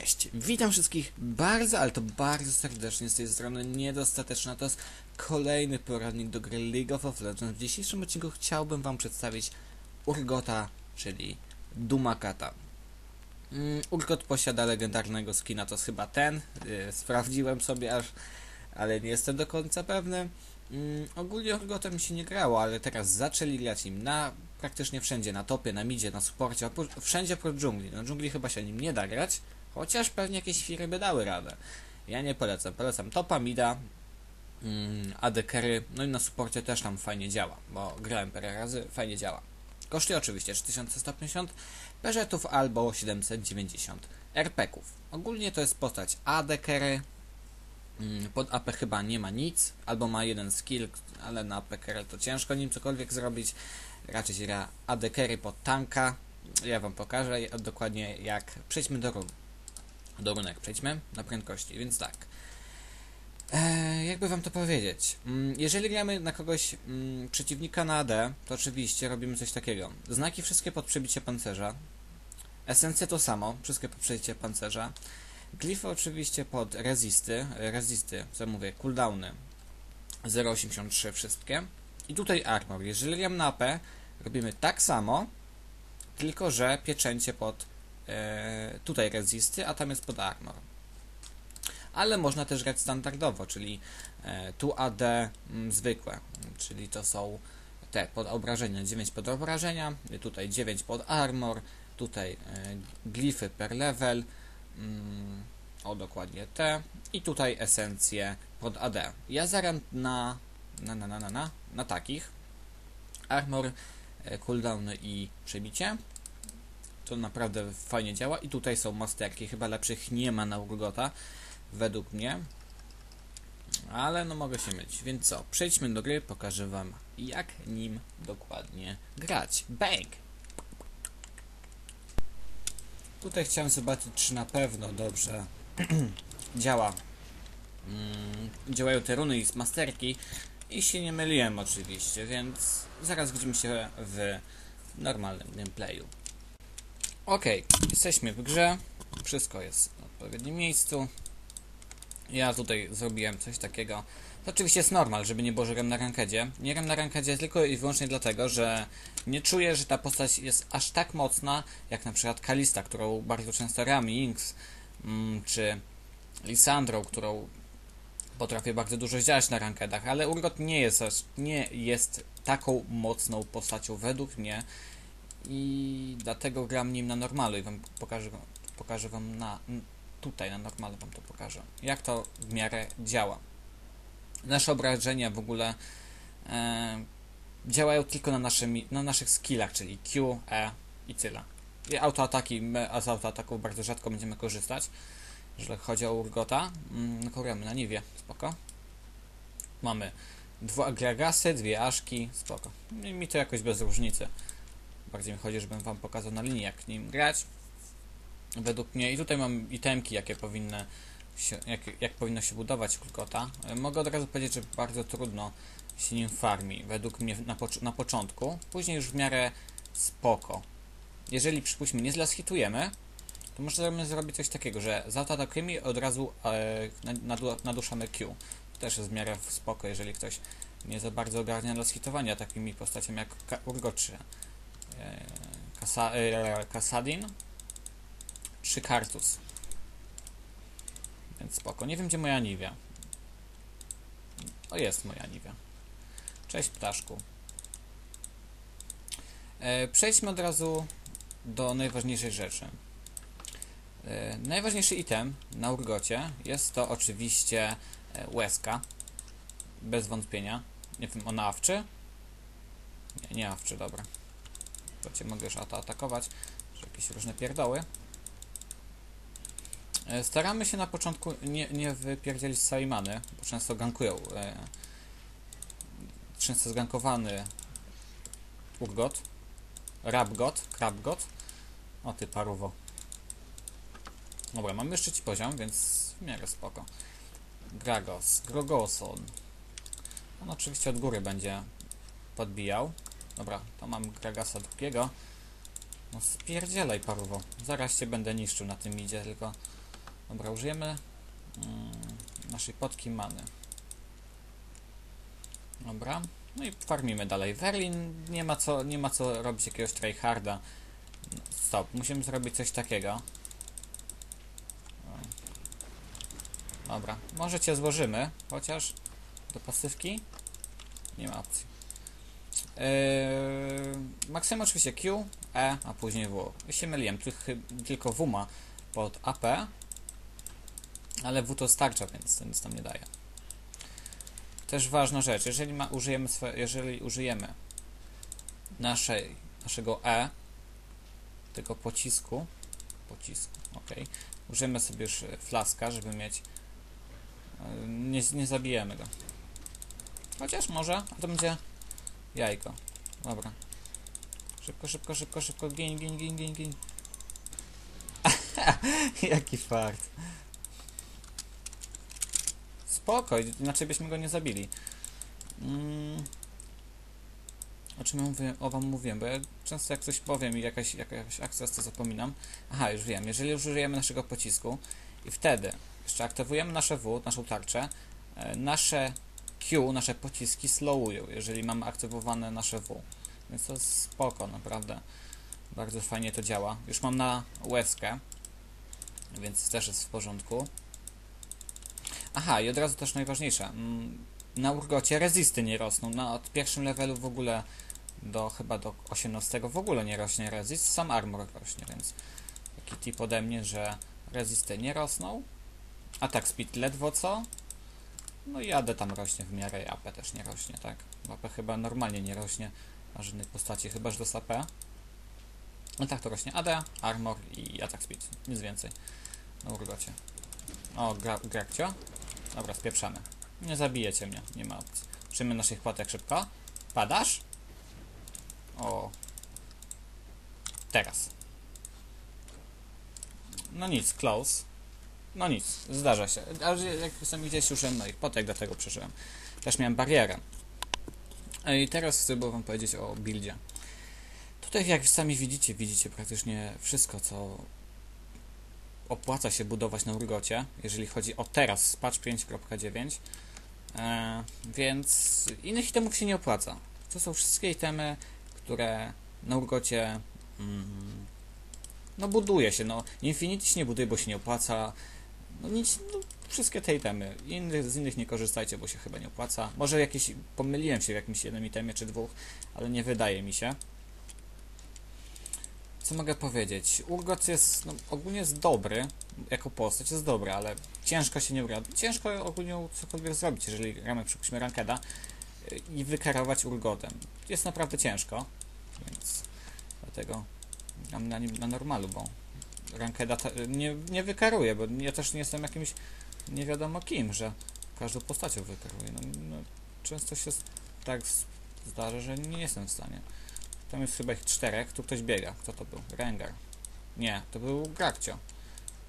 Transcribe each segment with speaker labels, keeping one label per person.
Speaker 1: Cześć, witam wszystkich bardzo, ale to bardzo serdecznie z tej strony Niedostateczna. To jest kolejny poradnik do gry League of Legends. W dzisiejszym odcinku chciałbym wam przedstawić Urgota, czyli Dumakata. Mm, Urgot posiada legendarnego skina, to jest chyba ten. Yy, sprawdziłem sobie aż, ale nie jestem do końca pewny. Mm, ogólnie Urgotem się nie grało, ale teraz zaczęli grać im na praktycznie wszędzie, na topie, na midzie, na supporcie, oprócz- wszędzie oprócz dżungli. Na dżungli chyba się nim nie da grać, chociaż pewnie jakieś firy by dały radę. Ja nie polecam, polecam topa, mida, mm, no i na supporcie też tam fajnie działa, bo grałem parę razy, fajnie działa. Kosztuje oczywiście 3150 peżetów albo 790 RP-ków. Ogólnie to jest postać AD carry, Mm, Pod AP chyba nie ma nic, albo ma jeden skill, ale na AP carry to ciężko nim cokolwiek zrobić. Raczej gra AD carry pod tanka. Ja wam pokażę dokładnie jak. Przejdźmy do run. Do runek przejdźmy na prędkości, więc tak. Eee, jakby wam to powiedzieć? Mm, Jeżeli gramy na kogoś mm, przeciwnika na AD, to oczywiście robimy coś takiego. Znaki wszystkie pod przebicie pancerza. Esencje to samo, wszystkie pod przebicie pancerza. Glify oczywiście pod rezisty, rezisty, co mówię, cooldowny 0,83 wszystkie. I tutaj armor. Jeżeli gram na AP, robimy tak samo, tylko że pieczęcie pod tutaj rezisty, a tam jest pod armor. Ale można też grać standardowo, czyli e, tu AD mm, zwykłe, czyli to są te pod obrażenia, 9 pod obrażenia, tutaj 9 pod armor, tutaj e, glify per level, mm, o dokładnie te i tutaj esencje pod AD. Ja zaram na na na na na na, na takich armor, e, cooldowny i przebicie. To naprawdę fajnie działa i tutaj są masterki, chyba lepszych nie ma na Urgota według mnie. Ale no mogę się mylić. Więc co, przejdźmy do gry, pokażę wam jak nim dokładnie grać. Bang! Tutaj chciałem zobaczyć, czy na pewno dobrze działa. Mm, działają te runy i masterki. I się nie myliłem oczywiście, więc zaraz widzimy się w normalnym gameplayu. Ok, jesteśmy w grze. Wszystko jest w odpowiednim miejscu. Ja tutaj zrobiłem coś takiego. To oczywiście jest normal, żeby nie było, że gram na rankedzie. Nie gram na rankedzie tylko i wyłącznie dlatego, że nie czuję, że ta postać jest aż tak mocna, jak na przykład Kalista, którą bardzo często rami, Inks, mm, czy Lisandrą, którą potrafię bardzo dużo zdziałać na rankedach, ale Urgot nie jest, aż, nie jest taką mocną postacią według mnie i dlatego gram nim na normalu i wam pokażę, pokażę wam na tutaj na normalu wam to pokażę, jak to w miarę działa. Nasze obrażenia w ogóle e, działają tylko na, naszymi, na naszych skillach, czyli Q, E i tyle. I autoataki, my z autoataków bardzo rzadko będziemy korzystać. Jeżeli chodzi o Urgota, mm, korujemy na niwie, spoko. Mamy dwa Gragasy, dwie Aszki, spoko. I mi to jakoś bez różnicy. Bardziej mi chodzi, żebym wam pokazał na linii, jak nim grać. Według mnie, i tutaj mam itemki, jakie powinny się, jak, jak powinno się budować. E, Mogę od razu powiedzieć, że bardzo trudno się nim farmi, według mnie na, na początku. Później już w miarę spoko. Jeżeli przypuśćmy nie zlashitujemy, to możemy zrobić coś takiego, że zaatakujemy i od razu e, nadu- naduszamy Q. Też jest w miarę spoko, jeżeli ktoś nie za bardzo ogarnia dla skitowania takimi postaciami jak Ka- Urgot czy e, Kasa, e, Kasadin czy Kartus. Więc spoko. Nie wiem gdzie moja Niwia. O jest moja Niwia. Cześć ptaszku. E, przejdźmy od razu do najważniejszej rzeczy. E, Najważniejszy item na Urgocie jest to oczywiście e, łezka. Bez wątpienia. Nie wiem, ona awczy? Nie, nie awczy, dobra. To cię mogę już atakować. Czy jakieś różne pierdoły. E, Staramy się na początku nie, nie wypierdzielić many, bo często gankują. E, często zgankowany Urgot. Rabgot, Krabgot. O ty paruwo. Dobra, mamy jeszcze ci poziom, więc w miarę spoko. Gragos, Grogoson. On oczywiście od góry będzie podbijał. Dobra, to mam Gragasa drugiego. No spierdzielaj paruwo. Zaraz cię będę niszczył na tym idzie, tylko Dobra, użyjemy mm, naszej potki many. Dobra. No i farmimy dalej. Werlin nie ma co, nie ma co robić jakiegoś tryharda. Stop, musimy zrobić coś takiego. Dobra, może cię złożymy, chociaż do pasywki nie ma opcji. Yy, maksymalnie oczywiście Q, E, a później W. Ja się myliłem, tylko W ma pod AP, ale W to starcza, więc to nic nam nie daje. Też ważna rzecz, jeżeli ma, użyjemy, swe, jeżeli użyjemy naszej, naszego E, tego pocisku, pocisku, ok, użyjemy sobie już flaska, żeby mieć, e, nie, nie zabijemy go. Chociaż może, to będzie jajko. Dobra. Szybko, szybko, szybko, szybko, gin, gin, gin, gin, gin. Jaki fart. Spoko, inaczej byśmy go nie zabili. Mm. O czym ja mówię, o wam mówiłem, bo ja często jak coś powiem i jakaś, jakaś akcja to zapominam. Aha, już wiem, jeżeli użyjemy naszego pocisku i wtedy jeszcze aktywujemy nasze W, naszą tarczę, e, nasze Q, nasze pociski slowują, jeżeli mamy aktywowane nasze W. Więc to jest spoko, naprawdę. Bardzo fajnie to działa. Już mam na łezkę, więc też jest w porządku. Aha, i od razu też najważniejsze. mm, Na urgocie rezisty nie rosną. Na od pierwszym levelu w ogóle do chyba do 18 w ogóle nie rośnie rezist, sam armor rośnie, więc taki tip ode mnie, że rezisty nie rosną. Atak speed ledwo co. No i AD tam rośnie w miarę i AP też nie rośnie, tak? AP chyba normalnie nie rośnie na żadnej postaci, chyba że do AP. No tak to rośnie AD, armor i atak speed, nic więcej na urgocie. O, gra, Grakcio. Dobra, spieprzamy. Nie zabijecie mnie, nie ma opcji. Użyjmy naszych płatek szybko. Padasz? O. Teraz. No nic, close. No nic, zdarza się. Ale jak sami gdzieś użyłem moich potek, dlatego przeżyłem. Też miałem barierę. I teraz chcę wam powiedzieć o buildzie. Tutaj jak sami widzicie, widzicie praktycznie wszystko, co opłaca się budować na Urgocie, jeżeli chodzi o teraz patch 5.9, e, więc innych itemów się nie opłaca. To są wszystkie itemy, które na Urgocie mm, no buduje się, no Infinity się nie buduje, bo się nie opłaca, no nic, no, wszystkie te itemy, innych, z innych nie korzystajcie, bo się chyba nie opłaca. Może jakieś, pomyliłem się w jakimś jednym itemie czy dwóch, ale nie wydaje mi się. Co mogę powiedzieć? Urgot jest, no, ogólnie jest dobry, jako postać jest dobry, ale ciężko się nie ugra. Ciężko ogólnie cokolwiek zrobić, jeżeli gramy, przypuśćmy, rankeda y, i wykarować Urgotem. Jest naprawdę ciężko, więc dlatego gram na, nim, na normalu, bo rankeda nie, nie wykaruję, bo ja też nie jestem jakimś nie wiadomo kim, że każdą postacią wykaruję. No, no, często się tak zdarza, że nie jestem w stanie. Tam jest chyba ich czterech, tu ktoś biega. Kto to był? Rengar. Nie, to był Grakcio.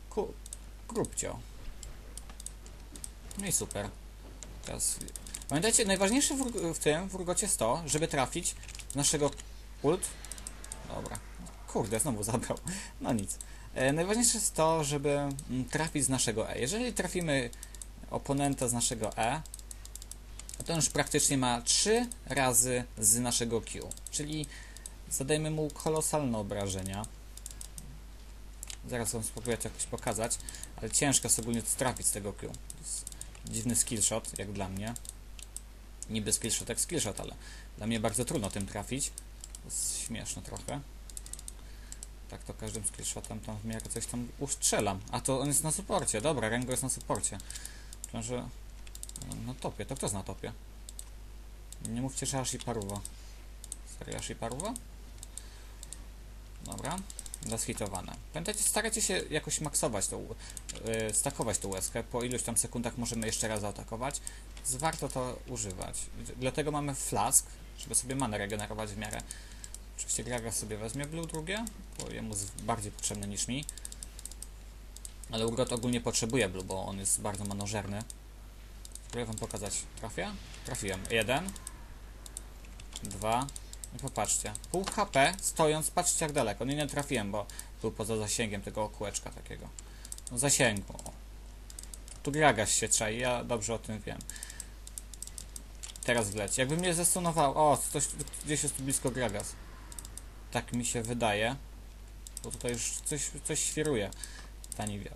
Speaker 1: Ku. No i super. Teraz... Pamiętajcie, najważniejsze w, w tym, w Urgocie jest to, żeby trafić naszego ult. Dobra. Kurde, znowu zabrał. No nic. E, najważniejsze jest to, żeby mm, trafić z naszego E. Jeżeli trafimy oponenta z naszego E, to on już praktycznie ma 3 razy z naszego Q. Czyli zadajmy mu kolosalne obrażenia. Zaraz wam spróbuję to jakoś pokazać, ale ciężko jest ogólnie trafić z tego Q. Dziwny skillshot, jak dla mnie. Niby skillshot jak skillshot, ale dla mnie bardzo trudno tym trafić. To jest śmieszne trochę. Tak to każdym skillshotem tam w miarę coś tam ustrzelam. A to on jest na suporcie. Dobra, Rengo jest na suporcie. Myślę, że na topie. To kto jest na topie? Nie mówcie, że Ashi Paruwa. Serio Ashi Paruwa? Dobra. Zashitowane. Pamiętajcie, starajcie się jakoś maksować tą, yy, stakować tą łezkę. Po iluś tam sekundach możemy jeszcze raz zaatakować. Warto to używać. Dlatego mamy flask, żeby sobie manę regenerować w miarę. Oczywiście Gragas sobie weźmie blue drugie, bo jemu jest bardziej potrzebny niż mi. Ale Urgot ogólnie potrzebuje blue, bo on jest bardzo manożerny. Spróbuję wam pokazać. Trafię? Trafiłem. Jeden. Dwa. I popatrzcie. Pół HP stojąc, patrzcie jak daleko. Nie, nie trafiłem, bo był poza zasięgiem tego kółeczka takiego. No zasięgu. Tu Gragas się czai, ja dobrze o tym wiem. Teraz wleci. Jakby mnie zastunował... O, coś, gdzieś jest tu blisko Gragas. Tak mi się wydaje. Bo tutaj już coś, coś świruje. Ta Nivea.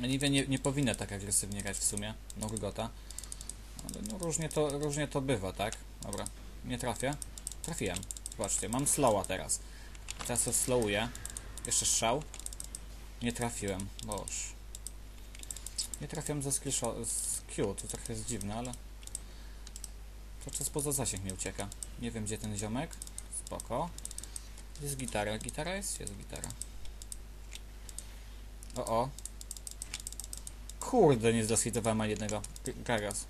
Speaker 1: Nivea nie, nie powinna tak agresywnie grać w sumie. Norgota. Ale no różnie to, różnie to bywa, tak? Dobra. Nie trafię. Trafiłem. Zobaczcie, mam slowa teraz. Teraz to slowuję. Jeszcze strzał. Nie trafiłem. Boż. Nie trafiam ze skillsho- z Q, to trochę jest dziwne, ale... To czas poza zasięg mi ucieka. Nie wiem gdzie ten ziomek. Spoko. Jest gitara. Gitara jest? Jest gitara. O o. Kurde, nie zdoskitowałem ani jednego. Gragas.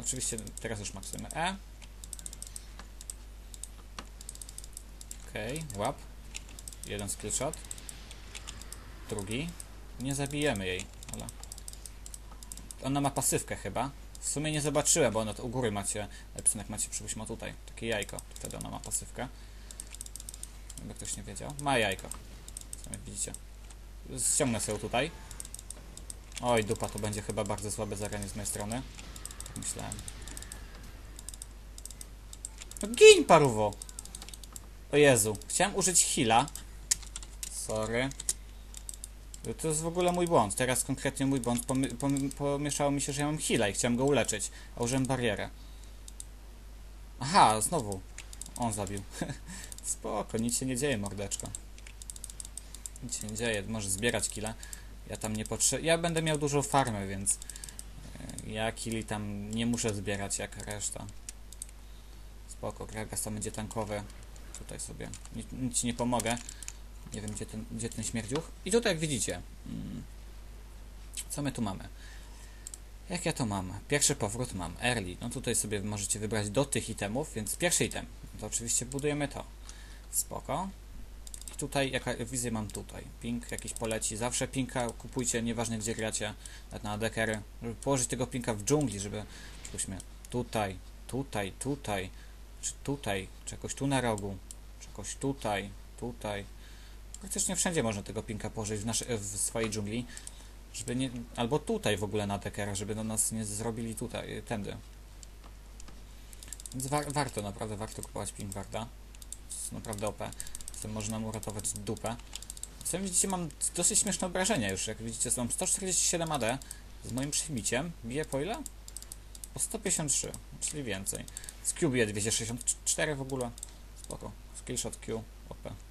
Speaker 1: Oczywiście teraz już maksujemy E. Okej, okay, łap. Jeden skillshot. Drugi. Nie zabijemy jej, ale... Ona ma pasywkę chyba. W sumie nie zobaczyłem, bo ona to u góry macie, jak macie przypuśćmy tutaj, takie jajko. Wtedy ona ma pasywkę. Jakby ktoś nie wiedział. Ma jajko. Sami widzicie. Ściągnę sobie tutaj. Oj, dupa, to będzie chyba bardzo słabe zagranie z mojej strony. Tak myślałem. No gin, paruwo! O Jezu, chciałem użyć heala. Sorry. To jest w ogóle mój błąd. Teraz konkretnie mój błąd. Pomieszało mi się, że ja mam heala i chciałem go uleczyć. A użyłem barierę. Aha, znowu. On zabił. Spoko, nic się nie dzieje, mordeczko. Nic się nie dzieje, może zbierać kile. Ja tam nie potrzebuję. Ja będę miał dużo farmy, więc e, ja kili tam nie muszę zbierać jak reszta. Spoko, Gragas tam będzie tankowy. Tutaj sobie nic, nic nie pomogę. Nie wiem, gdzie ten, gdzie ten śmierdziuch. I tutaj, jak widzicie, mm, co my tu mamy? Jak ja to mam? Pierwszy powrót mam, early. No tutaj sobie możecie wybrać do tych itemów, więc pierwszy item. To oczywiście budujemy to. Spoko. I tutaj, jaka wizję mam tutaj? Ping jakiś poleci. Zawsze pinka kupujcie, nieważne gdzie gracie, na dekery, żeby położyć tego pinka w dżungli, żeby, przypuśćmy, tutaj, tutaj, tutaj, czy tutaj, czy jakoś tu na rogu, czy jakoś tutaj, tutaj. Praktycznie wszędzie można tego pinka położyć w, nasze, w swojej dżungli, żeby nie, albo tutaj w ogóle na dekerach, żeby do nas nie zrobili tutaj, tędy. Więc war, warto, naprawdę warto kupować ping warda. Jest naprawdę OP. Tym można mu uratować dupę. Sami widzicie, mam dosyć śmieszne obrażenia już. Jak widzicie, mam 147 AD z moim przybiciem. Bije po ile? Po 153, czyli więcej. Z Q bije 264 w ogóle. Spoko. Skillshot Q, OP.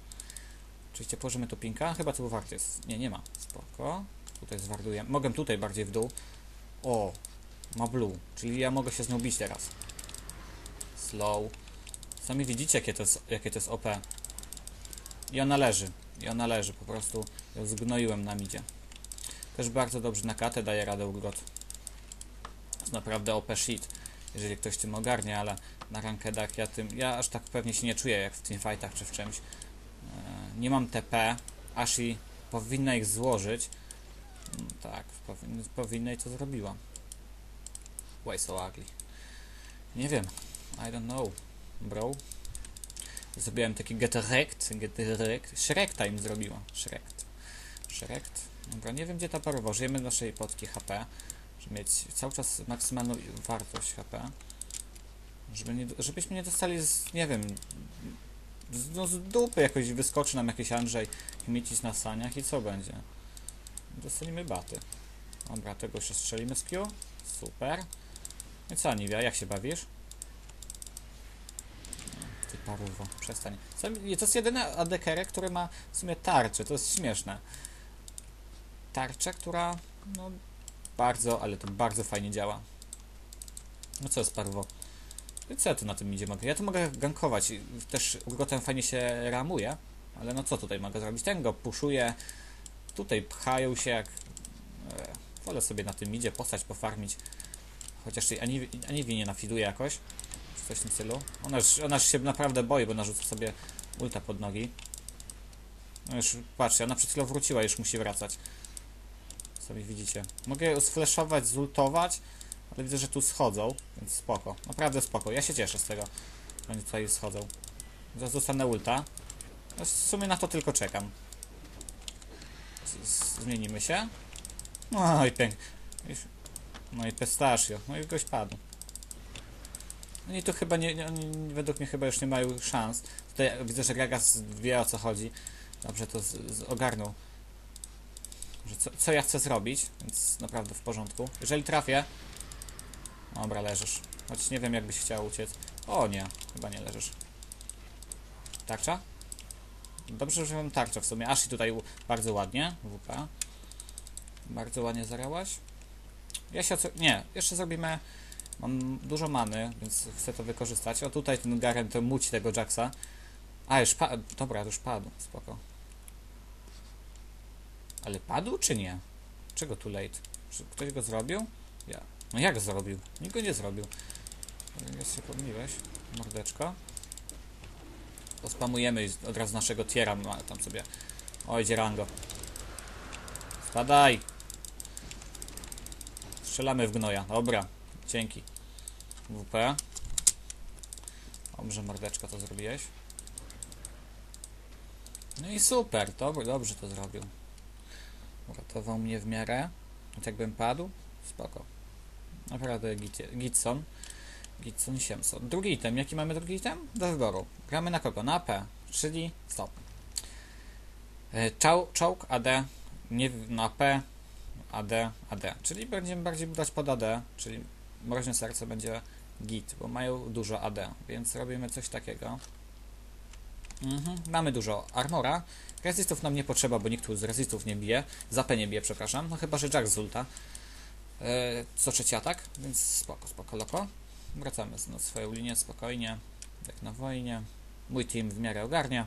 Speaker 1: Oczywiście położymy tu pinka. Chyba tu wart jest. Nie, nie ma. Spoko. Tutaj zwarduję. Mogę tutaj bardziej w dół. O, ma blue. Czyli ja mogę się z nią bić teraz. Slow. Sami widzicie, jakie to jest, jakie to jest OP. I ona leży. I ona leży. Po prostu ją zgnoiłem na midzie. Też bardzo dobrze na katę daje radę Urgot. jest naprawdę OP shit. Jeżeli ktoś tym ogarnie, ale na rankedach ja tym... Ja aż tak pewnie się nie czuję jak w teamfightach czy w czymś. Nie mam TP. Ashi powinna ich złożyć. Mm, Tak, powin powinna i to zrobiła. Why so ugly? Nie wiem. I don't know, bro. Zrobiłem taki get wrecked, get wrecked. Shrek time zrobiła. Shrek. Shrek. Dobra, nie wiem gdzie ta parowa. Użyjemy naszej potki HP, żeby mieć cały czas maksymalną wartość HP. Żeby nie, żebyśmy nie dostali z, nie wiem, z, no z dupy jakoś wyskoczy nam jakiś Andrzej chmiecić na saniach i co będzie? Dostaniemy baty. Dobra, tego jeszcze strzelimy z Q. Super. No I co, Aniwia, jak się bawisz? Ty paruwo, przestań. To jest jedyny ADKR, który ma w sumie tarczę, to jest śmieszne. Tarczę, która no bardzo, ale to bardzo fajnie działa. No co jest paruwo? Co ja tu na tym idzie mogę? Ja tu mogę gankować, też urgotem fajnie się ramuje, ale no co tutaj mogę zrobić? Ten go puszuje, tutaj pchają się jak... E, wolę sobie na tym idzie postać pofarmić. Chociaż tej Aniwi, nie nafiduje jakoś. Coś w tym stylu. Ona już, ona już się naprawdę boi, bo narzuca sobie ulta pod nogi. No już, patrzcie, ona przed chwilą wróciła, już musi wracać. Sobie widzicie. Mogę ją sflashować, zultować, ale widzę, że tu schodzą, więc spoko. Naprawdę spoko. Ja się cieszę z tego, że oni tutaj schodzą. Zaraz dostanę ulta. No, w sumie na to tylko czekam. Z- z- Zmienimy się. No i pięknie. No i pistachio. No i gość padł. No i tu chyba nie, nie, oni według mnie chyba już nie mają szans. Tutaj widzę, że Gragas wie o co chodzi. Dobrze to z, z ogarnął. Że co, co ja chcę zrobić, więc naprawdę w porządku. Jeżeli trafię... Dobra, leżysz. Choć nie wiem jakbyś chciał uciec. O nie, chyba nie leżysz. Tarcza? Dobrze, że mam tarczę w sumie. Aż i tutaj bardzo ładnie. WP. Bardzo ładnie zarałaś. Ja się... Nie, jeszcze zrobimy... Mam dużo many, więc chcę to wykorzystać. O, tutaj ten Garen to muci tego Jacksa. A, już padł. Dobra, już padł. Spoko. Ale padł czy nie? Czego too late? Czy ktoś go zrobił? No jak zrobił? Nikt go nie zrobił. Jest się pomyliłeś. Mordeczko. Pospamujemy od razu naszego tiera tam sobie. Oj, dzierango. Spadaj! Strzelamy w gnoja. Dobra. Dzięki. WP. Dobrze, mordeczko, to zrobiłeś. No i super, dobrze, dobrze to zrobił. Uratował mnie w miarę. Jakbym padł. Spoko. Naprawdę git- Gitson. Gitson Siemson. Drugi item. Jaki mamy drugi item? Do wyboru. Gramy na kogo? Na P. Czyli stop. E, Czał, czołg AD. Nie na P. AD, AD. Czyli będziemy bardziej budować pod AD. Czyli Mroźne Serce będzie git, bo mają dużo AD. Więc robimy coś takiego. Mhm. Mamy dużo armora. Resistów nam nie potrzeba, bo nikt tu z resistów nie bije. Zapę nie bije, przepraszam. No chyba, że Jack z ulta. E, co trzeci atak, więc spoko, spoko, loko. Wracamy na swoją linię spokojnie, jak na wojnie. Mój team w miarę ogarnia,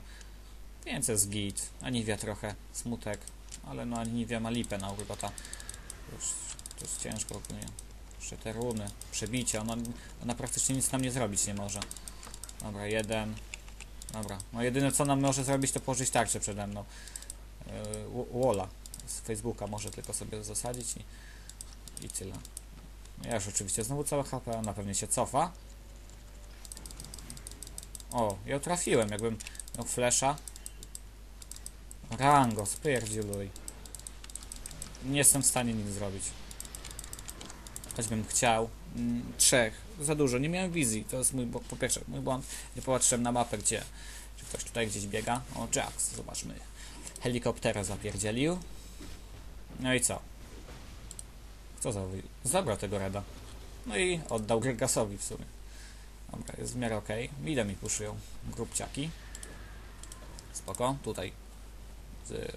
Speaker 1: więc jest git. Aniwia trochę, smutek, ale no Aniwia ma lipę na urgota. Już to jest ciężko ogólnie. Jeszcze te runy, przebicie, ona, ona praktycznie nic nam nie zrobić nie może. Dobra, jeden. Dobra, no jedyne co nam może zrobić to położyć tarczę przede mną. Yy, Wola z Facebooka może tylko sobie zasadzić i, i tyle. No Ja już oczywiście znowu całe HP, ona pewnie się cofa. O, ja trafiłem, jakbym miał flesza. Rango, spierdziuluj. Nie jestem w stanie nic zrobić. Choćbym chciał. Mm, trzech. Za dużo. Nie miałem wizji. To jest mój, po pierwsze, mój błąd. Nie popatrzyłem na mapę, gdzie. Czy ktoś tutaj gdzieś biega? O, Jax, zobaczmy. Helikoptera zapierdzielił. No i co? Co za wy- Zabrał tego Reda. No i oddał Gregasowi w sumie. Dobra, jest w miarę okej. Okay. mi puszują grupciaki. Spoko, tutaj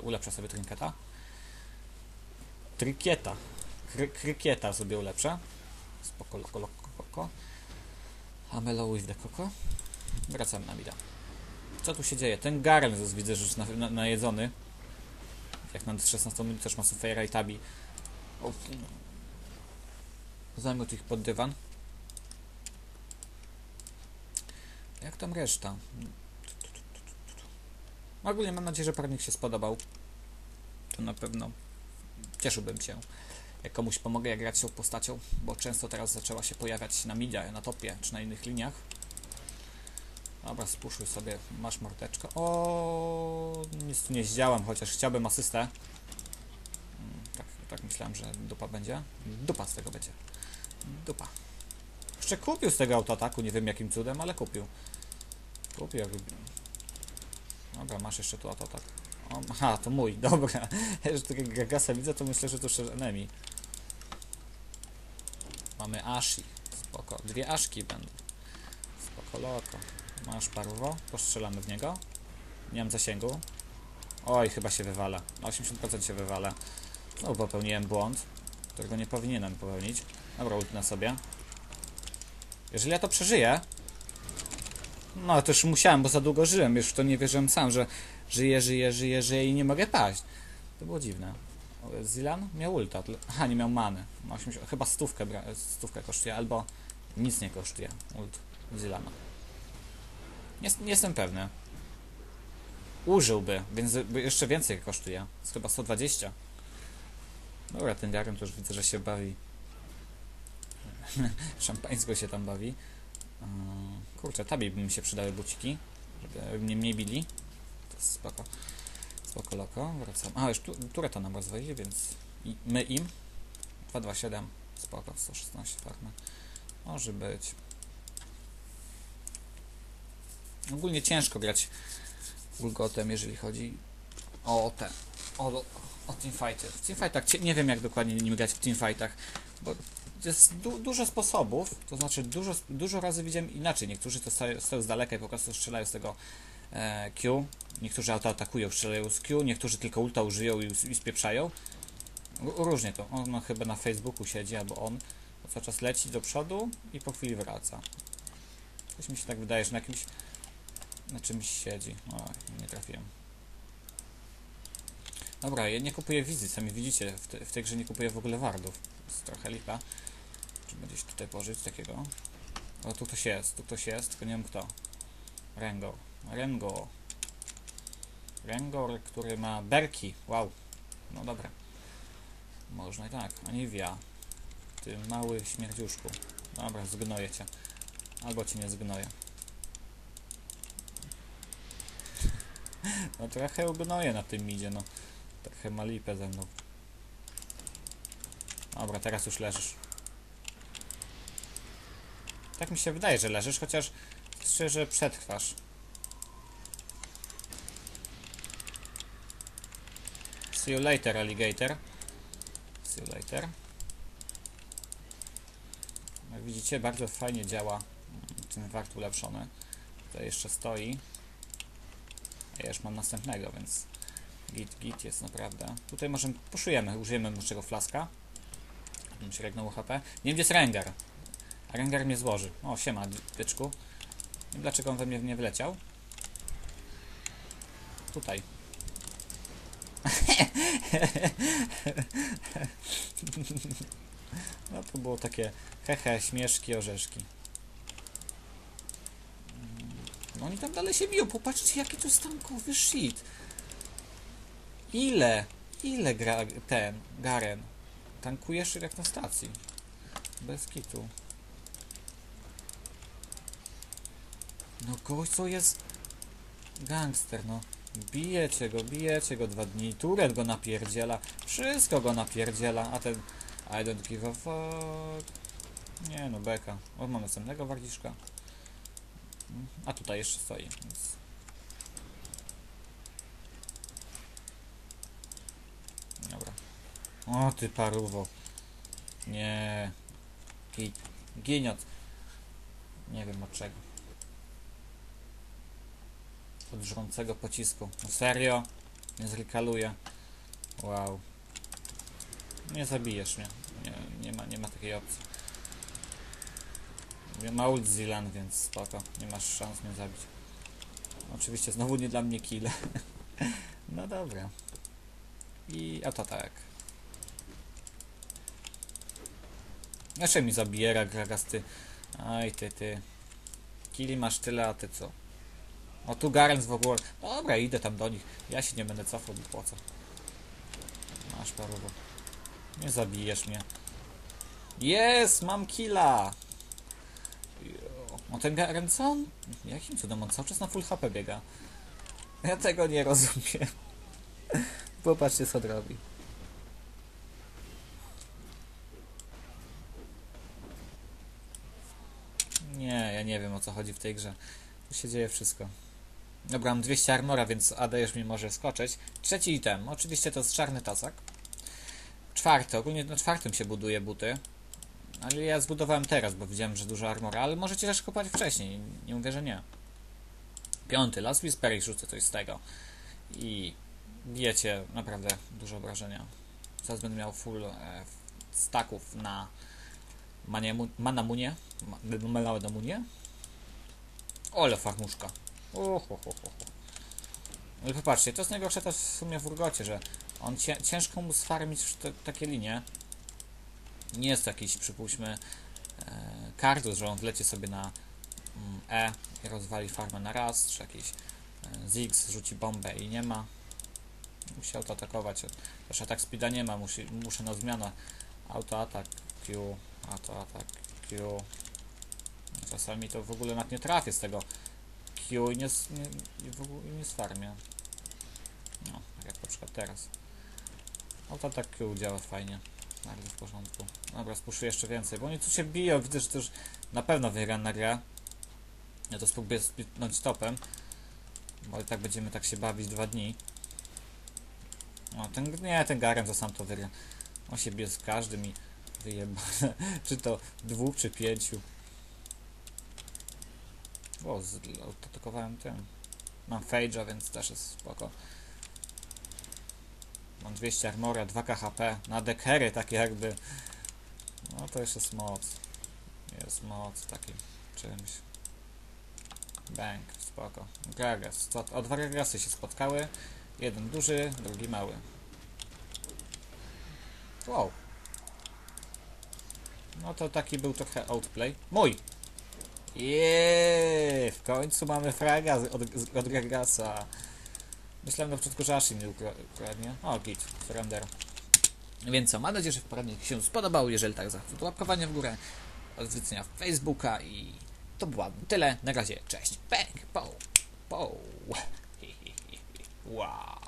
Speaker 1: ulepszę sobie trinketa. Trykieta. Kry, krykieta sobie ulepszę. Spoko, loko, loko, koko. Amelo with the koko. Wracamy na mida. Co tu się dzieje? Ten Garen widzę, że już na, na. Jak na 16 minut też ma Sufera i Tabi. Zajmę ich pod dywan. Jak tam reszta? Ogólnie mam nadzieję, że parnik się spodobał. To na pewno cieszyłbym się, jak komuś pomogę, jak grać tą postacią, bo często teraz zaczęła się pojawiać na midzie, na topie, czy na innych liniach. Dobra, spuszuj sobie, masz mordeczko. O, nic tu nie zdziałam, chociaż chciałbym asystę. Mm, Tak, tak myślałem, że dupa będzie. Dupa z tego będzie. Dupa. Jeszcze kupił z tego autoataku, nie wiem jakim cudem, ale kupił. Kupił, jak lubię. Dobra, masz jeszcze tu autoatak. O, aha, to mój, dobra. Że takiego Gagasa widzę, to myślę, że to jeszcze enemy. Mamy Ashi. Spoko. Dwie Aszki będą. Spoko, loko. Masz parwo. Postrzelamy w niego. Nie mam zasięgu. Oj, chyba się wywala. 80% się wywala. No, popełniłem błąd, którego nie powinienem popełnić. Dobra, ultnę sobie. Jeżeli ja to przeżyję... No, to już musiałem, bo za długo żyłem. Już w to nie wierzyłem sam, że żyję, żyję, żyję, żyję i nie mogę paść. To było dziwne. Zilan miał ulta. Aha, nie miał many. Ma 80, chyba stówkę, stówkę kosztuje, albo nic nie kosztuje ult Zilana. Nie, nie jestem pewny. Użyłby, więc jeszcze więcej kosztuje. Jest chyba 120. Dobra, ten Garen to już widzę, że się bawi. Szampańsko się tam bawi. Kurczę, tabi by mi się przydały buciki, żeby mnie mniej bili. To jest spoko. Spoko loko, wracam. A, już tu, tureta nam rozwalili, więc
Speaker 2: i my im. 227, spoko, 116 farmy. Może być. Ogólnie ciężko grać Ulgotem, jeżeli chodzi o te, o, o teamfighty. W teamfightach, nie wiem jak dokładnie nim grać w teamfightach, bo jest du dużo sposobów, to znaczy dużo, dużo razy widziałem inaczej. Niektórzy to stoją, stoją z daleka i po prostu strzelają z tego e, Q, niektórzy autoatakują, strzelają z Q, niektórzy tylko ulta użyją i, i spieprzają. Różnie to. On no, chyba na Facebooku siedzi, albo on to cały czas leci do przodu i po chwili wraca. Coś mi się tak wydaje, że na jakimś na czymś siedzi. O, nie trafiłem. Dobra, ja nie kupuję wizji, sami widzicie, w, te, w tej grze nie kupuję w ogóle wardów. Jest trochę lipa. Czy będziesz tutaj pożyć takiego? O, tu ktoś jest, tu ktoś jest, tylko nie wiem kto. Rengo. Rengo. Rengor, który ma berki. Wow. No dobra. Można i tak. Aniwia. Ty mały śmierdziuszku. Dobra, zgnoję cię. Albo cię nie zgnoję. No trochę ugnoję na tym idzie, no. Trochę ma lipę ze mną. Dobra, teraz już leżysz. Tak mi się wydaje, że leżysz, chociaż szczerze przetrwasz. See you later, alligator. See you later. Jak widzicie, bardzo fajnie działa ten wart ulepszony. Tutaj jeszcze stoi. Ja już mam następnego, więc git, git jest naprawdę. Tutaj możemy, puszujemy, użyjemy naszego flaska. Bym się regnął HP. Nie wiem, gdzie jest Rengar. A Rengar mnie złoży. O, siema, byczku. Nie wiem, dlaczego on we mnie nie wleciał. Tutaj. No to było takie hehe, śmieszki, orzeszki. No oni tam dalej się biją, popatrzcie jaki to jest tankowy shit. Ile? Ile gra ten, Garen? Tankujesz jak na stacji. Bez kitu. No co jest gangster, no. Bijecie go, bijecie go dwa dni. Turet go napierdziela. Wszystko go napierdziela. A ten I don't give a fuck. Nie no, beka. O, mam następnego wardziszka. A tutaj jeszcze stoi, więc... Dobra. O, ty paruwo. Nie. Gi giniot. Nie wiem od czego. Od żrącego pocisku. No serio? Nie zrekaluję. Wow. Nie zabijesz mnie. Nie, nie, ma, nie ma takiej opcji. Ma ult Zilan, więc spoko. Nie masz szans mnie zabić. Oczywiście znowu nie dla mnie kill. no dobra. I a to tak. Jeszcze mi zabije Gragasty. Aj ty, ty. Kili masz tyle, a ty co? O tu Garens w ogóle. Dobra, idę tam do nich. Ja się nie będę cofał, bo po co? Masz parowo. Nie zabijesz mnie. Jest, mam killa! O ten Garen co on? Jakim cudem on cały czas na full HP biega? Ja tego nie rozumiem. Popatrzcie co robi. Nie, ja nie wiem o co chodzi w tej grze. Tu się dzieje wszystko. Dobra, mam 200 armora, więc AD już mi może skoczyć. Trzeci item, oczywiście to jest czarny tasak. Czwarty, ogólnie na czwartym się buduje buty. Ale ja zbudowałem teraz, bo widziałem, że dużo armora, ale możecie też kupować wcześniej, nie mówię, że nie. Piąty, Last Whisper i rzucę coś z tego. I bijecie naprawdę dużo obrażenia. Zaraz będę miał full e, staków na manamunie. Ma, melanamunie. Ole farmuszka. Uch, uch, uch, uch. To jest najgorsze też w sumie w Urgocie, że on cię, ciężko mu sfarmić te, takie linie. Nie jest to jakiś, przypuśćmy, e, kardus, że on wlecie sobie na mm, E i rozwali farmę na raz, czy jakiś e, Ziggs rzuci bombę i nie ma. Musi autoatakować. Też atak speeda nie ma, musi, muszę na zmianę. Autoatak Q, autoatak Q. Czasami to w ogóle nawet nie trafię z tego Q i nie, nie, w ogóle nie sfarmię. No, tak jak na przykład teraz. No to tak działa fajnie. Bardzo w porządku. Dobra, spuszuję jeszcze więcej, bo oni tu się biją, widzę, że to już na pewno wygrana gra. Ja to spróbuję spitnąć topem. Bo i tak będziemy tak się bawić dwa dni. No, ten, nie, ten Garen za sam to wygra. On się bije z każdym i wyjeba. czy to dwóch, czy pięciu. O, atakowałem tym. Mam Fage'a, więc też jest spoko. Mam 200 armora, 2 KHP. Na dekery takie jakby. No to już jest moc. Jest moc takim czymś. Bang, spoko. Gragas. Co, o dwa Gragasy się spotkały. Jeden duży, drugi mały. Wow. No to taki był trochę outplay. Mój! Jeee, w końcu mamy fraga od, od Gragasa. Myślałem na początku, że Ashin nie ukra- ukradnie. O, git, surrender. Więc co, mam nadzieję, że poradnik się spodobał. Jeżeli tak, zachwyt łapkowanie w górę, odwiedzenia Facebooka i to było tyle. Na razie, cześć. Bang, pow, pow. Wow.